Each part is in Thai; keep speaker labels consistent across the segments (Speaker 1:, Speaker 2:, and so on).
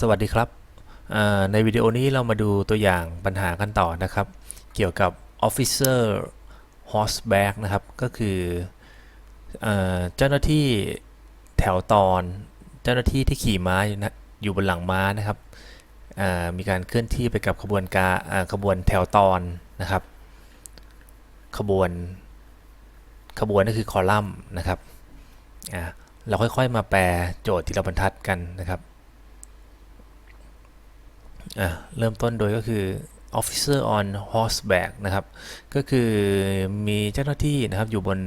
Speaker 1: สวัสดีครับในวิดีโอนี้เรามาดูตัวอย่างปัญหากันต่อนะครับ เกี่ยวกับ Officer Horseback นะครับ ก็คือเจ้าหน้าที่แถวตอน เจ้าหน้าที่ที่ขี่ม้าอยู่นะอยู่บนหลังม้านะครับมีการเคลื่อนที่ไปกับขบวนการขบวนแถวตอนนะครับ ขบวน ขบวนก็คือคอลัมน์นะครับเราค่อยๆมาแปลโจทย์ทีละบรรทัดกันนะครับ อะเริ่มต้นโดยก็คือ officer on horseback นะครับ ก็คือมีเจ้าหน้าที่นะครับอยู่บน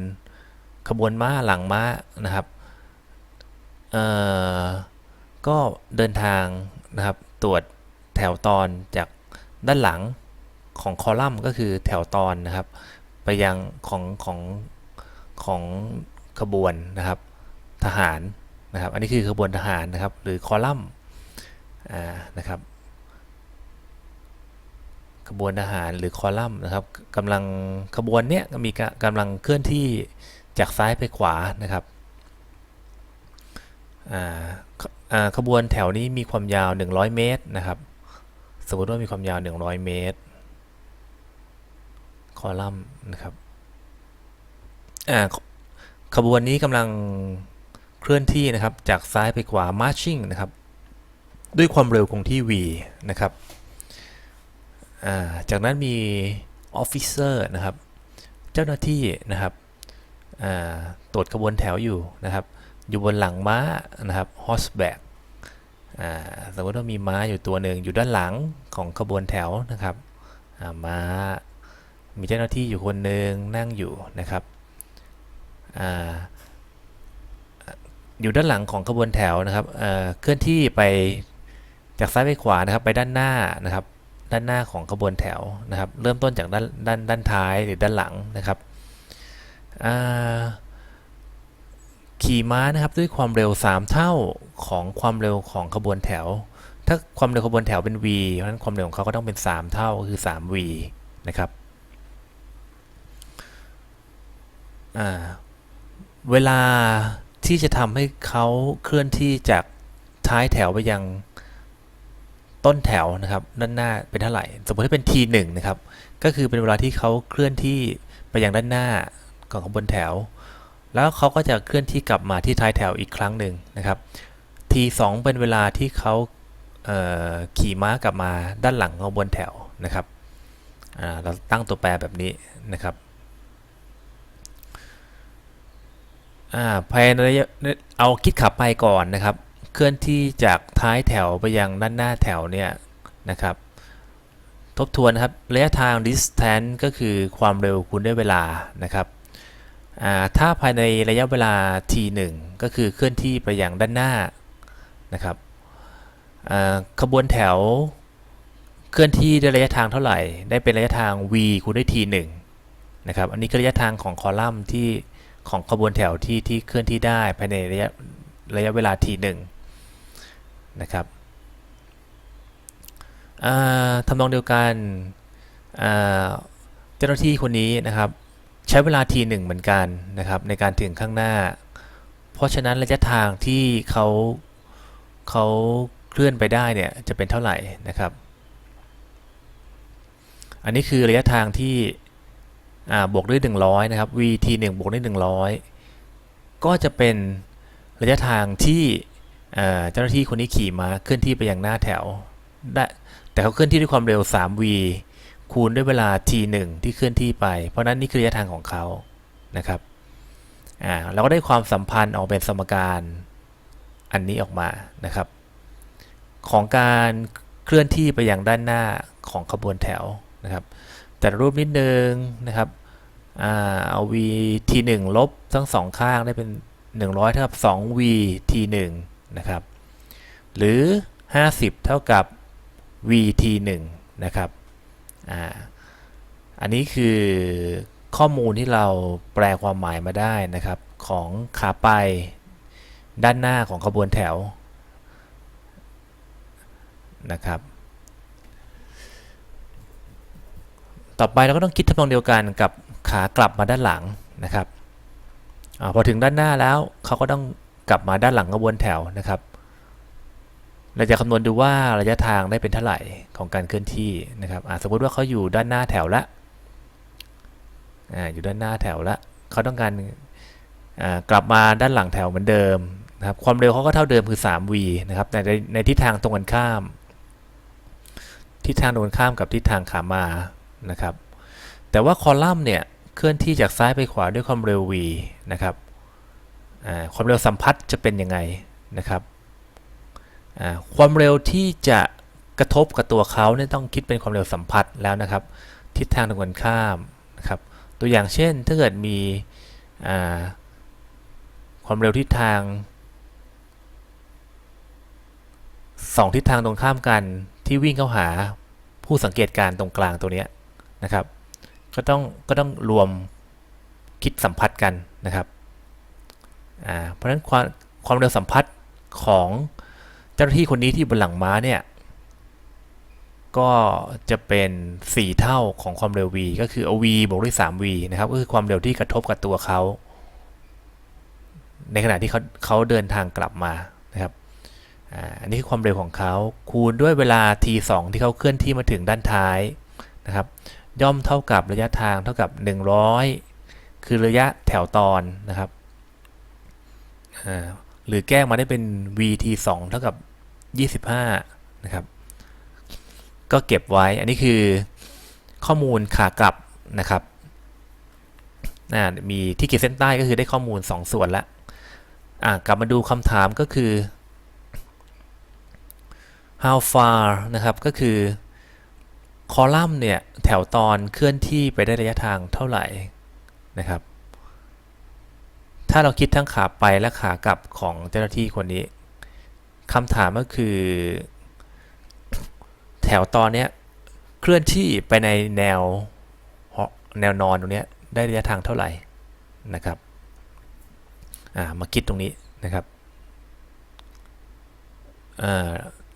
Speaker 1: ขบวนม้าหลังม้านะครับเอ่อก็เดินทางนะครับตรวจแถวตอนจากด้านหลังของคอลัมน์ก็คือแถวตอนนะครับ ไปยังของของของขบวนนะครับทหารนะครับ อันนี้คือขบวนทหารนะครับ หรือคอลัมน์นะครับ ขบวนทหารหรือคอลัมน์นะครับกำลังขบวนเนี้ยมีกำลังเคลื่อนที่จากซ้ายไปขวานะครับขบวนแถวนี้มีความยาว 100 เมตรนะครับ สมมติว่ามีความยาว 100 เมตร คอลัมน์นะครับขบวนนี้กำลังเคลื่อนที่นะครับจากซ้ายไปขวา marching นะครับ ด้วยความเร็วคงที่ v นะครับ จากนั้นมี officer นะครับ เจ้าหน้าที่นะครับตรวจขบวนแถวอยู่นะครับ อยู่บนหลังม้านะครับ horseback อ่าสมมติว่ามีม้าอยู่ตัวหนึ่งอยู่ด้านหลังของขบวนแถวนะครับม้ามีเจ้าหน้าที่อยู่คนหนึ่งนั่งอยู่นะครับออยู่ด้านหลังของขบวนแถวนะครับเคลื่อนที่ไปจากซ้ายไปขวานะครับ ไปด้านหน้านะครับ ด้านหน้าของขบวนแถวนะครับ เริ่มต้นจากด้านด้านด้านท้ายหรือด้านหลังนะครับขี่ม้านะครับด้วยความเร็ว 3 เท่าของความเร็วของขบวนแถว ถ้าความเร็วขบวนแถวเป็น v เพราะฉะนั้นความเร็วของเขาก็ต้องเป็น 3 เท่าก็คือ 3v นะครับเวลาที่จะทำให้เขาเคลื่อนที่จากท้ายแถวไปยัง ต้นแถวนะครับด้านหน้าเป็นเท่าไหร่ สมมติถ้าเป็น t1 นะครับก็คือเป็นเวลาที่เขาเคลื่อนที่ไปยังด้านหน้าของขบวนแถว แล้วเขาก็จะเคลื่อนที่กลับมาที่ท้ายแถวอีกครั้งหนึ่งนะครับ t2 เป็นเวลาที่เขาเขี่ม้ากลับมาด้านหลังของขบวนแถวนะครับเราตั้งตัวแปรแบบนี้นะครับอ่าภายในเอาคิดขับไปก่อนนะครับ เคลื่อนที่จากท้ายแถวไปยังด้านหน้าแถวเนี่ยนะครับ ทบทวนครับระยะทาง distance ก็คือความเร็วคูณด้วยเวลานะครับถ้าภายในระยะเวลา t 1ก็คือเคลื่อนที่ไปยังด้านหน้านะครับขบวนแถวเคลื่อนที่ด้วยระยะทางเท่าไหร่ ได้เป็นระยะทาง v คูณด้วย t 1นะครับ อันนี้คือระยะทางของคอลัมน์ที่ของขบวนแถวที่ที่เคลื่อนที่ได้ภายในระยะระยะเวลา t 1 นะครับทำนองเดียวกันเจ้าหน้าที่คนนี้นะครับ ใช้เวลา t 1เหมือนกันนะครับ ในการถึงข้างหน้า เพราะฉะนั้นระยะทางที่เขาเขาเคลื่อนไปได้เนี่ยจะเป็นเท่าไหร่นะครับ อันนี้คือระยะทางที่บวกด้วย 100 นะครับ v t 1บวกด้วย 100 ก็จะเป็นระยะทางที่ เจ้าหน้าที่คนนี้ขี่มาเคลื่อนที่ไปยังหน้าแถวได้แต่เขาเคลื่อนที่ด้วยความเร็ว 3v คูณด้วยเวลา t 1 ที่เคลื่อนที่ไป เพราะนั้นนี่คือระยะทางของเขานะครับอ่าเราก็ได้ความสัมพันธ์ออกเป็นสมการอันนี้ออกมานะครับ ของการเคลื่อนที่ไปยังด้านหน้าของขบวนแถวนะครับ แต่รูปนิดนึงนะครับอ่าเอา v t 1ลบทั้งสองข้างได้เป็น 100เท่ากับ 2v t 1 นะครับ หรือ 50 เท่ากับ v t 1นะครับอ่าอันนี้คือข้อมูลที่เราแปลความหมายมาได้นะครับ ของขาไปด้านหน้าของขบวนแถวนะครับ ต่อไปเราก็ต้องคิดทำนองเดียวกันกับขากลับมาด้านหลังนะครับอพอถึงด้านหน้าแล้วเขาก็ต้อง กลับมาด้านหลังขบวนแถวนะครับ เราจะคำนวณดูว่าระยะทางได้เป็นเท่าไหร่ของการเคลื่อนที่นะครับสมมติว่าเขาอยู่ด้านหน้าแถวละออยู่ด้านหน้าแถวละเขาต้องการกลับมาด้านหลังแถวเหมือนเดิมนะครับ ความเร็วเขาก็เท่าเดิมคือ 3v นะครับแต่ในในทิศทางตรงกันข้าม ทิศทางตรงกันข้ามกับทิศทางขามานะครับ แต่ว่าคอลัมน์เนี่ยเคลื่อนที่จากซ้ายไปขวาด้วยความเร็ว v นะครับ ความเร็วสัมพัทธ์จะเป็นยังไงนะครับความเร็วที่จะกระทบกับตัวเขาเนี่ยต้องคิดเป็นความเร็วสัมพัทธ์แล้วนะครับ ทิศทางตรงกันข้ามนะครับ ตัวอย่างเช่นถ้าเกิดมีความเร็วทิศทางสองทิศทางตรงข้ามกันที่วิ่งเข้าหาผู้สังเกตการณ์ตรงกลางตัวเนี้ยนะครับ ก็ต้องก็ต้องรวมคิดสัมพัทธ์กันนะครับ อ่าเพราะฉะนั้นความความเร็วสัมพัทธ์ของเจ้าหน้าที่คนนี้ที่บนหลังม้าเนี่ยก็จะเป็น 4 เท่าของความเร็ว v ก็คือเอา v บวกด้วย 3v นะครับก็คือความเร็วที่กระทบกับตัวเขา ในขณะที่เขาเขาเดินทางกลับมานะครับอันนี้คือความเร็วของเขาคูณด้วยเวลา t 2ที่เขาเคลื่อนที่มาถึงด้านท้ายนะครับ ย่อมเท่ากับระยะทางเท่ากับ 100 คือระยะแถวตอนนะครับ หรือแก้มาได้เป็น vt 2เท่ากับ 25 นะครับ ก็เก็บไว้ อันนี้คือข้อมูลขากลับนะครับอ่ามีที่ขีดเส้นใต้ก็คือได้ข้อมูล 2 ส่วนละกลับมาดูคำถามก็คือ how far นะครับ ก็คือคอลัมน์เนี่ย แถวตอนเคลื่อนที่ไปได้ระยะทางเท่าไหร่นะครับ ถ้าเราคิดทั้งขาไปและขากลับของเจ้าหน้าที่คนนี้คำถามก็คือ แถวตอนเนี้ยเคลื่อนที่ไปในแนวแนวนอนตรงนี้ได้ระยะทางเท่าไหร่นะครับามาคิดตรงนี้นะครับ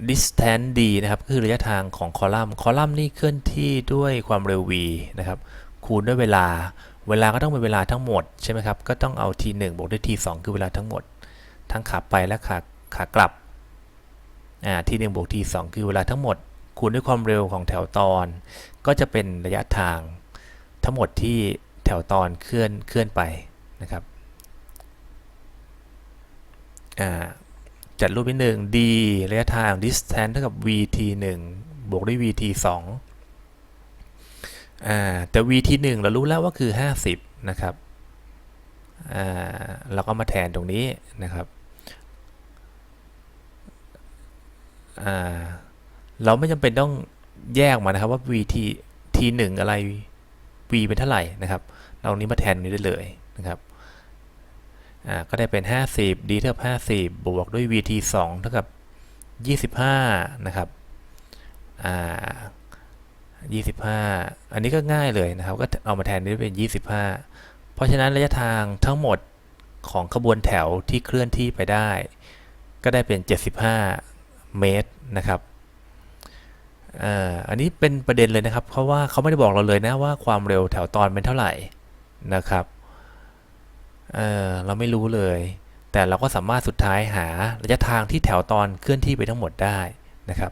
Speaker 1: distance d นะครับคือระยะทางของคอลัมน์ คอลัมน์นี่เคลื่อนที่ด้วยความเร็ว v นะครับ คูณด้วยเวลา เวลาก็ต้องเป็นเวลาทั้งหมดใช่ไหมครับ ก็ต้องเอา t 1 บวกด้วย t 2 คือเวลาทั้งหมด ทั้งขาไปและขาขากลับ อ่า t 1 บวก t 2 คือเวลาทั้งหมด คูณด้วยความเร็วของแถวตอน ก็จะเป็นระยะทางทั้งหมดที่แถวตอนเคลื่อนเคลื่อนไปนะครับ อ่า จัดรูปนิดหนึ่ง d ระยะทาง distance เท่ากับ vt 1 บวกด้วย vt 2 อ่าแต่ vt 1เรารู้แล้วว่าคือ 50 นะครับอ่าเราก็มาแทนตรงนี้นะครับอ่าเราไม่จำเป็นต้องแยกมานะครับว่า vt t 1อะไร v เป็นเท่าไหร่นะครับ เรานี้มาแทนตรงนี้ได้เลยนะครับอ่าก็ได้เป็น 50 d เท่ากับ 50 บวกด้วย vt 2เท่ากับ 25 นะครับอ่า 25 อันนี้ก็ง่ายเลยนะครับ ก็เอามาแทนนี้เป็น 25 เพราะฉะนั้นระยะทางทั้งหมดของขบวนแถวที่เคลื่อนที่ไปได้ ก็ได้เป็น 75 เมตรนะครับอันนี้เป็นประเด็นเลยนะครับ เพราะว่าเขาไม่ได้บอกเราเลยนะว่าความเร็วแถวตอนเป็นเท่าไหร่นะครับเเราไม่รู้เลย แต่เราก็สามารถสุดท้ายหาระยะทางที่แถวตอนเคลื่อนที่ไปทั้งหมดได้นะครับ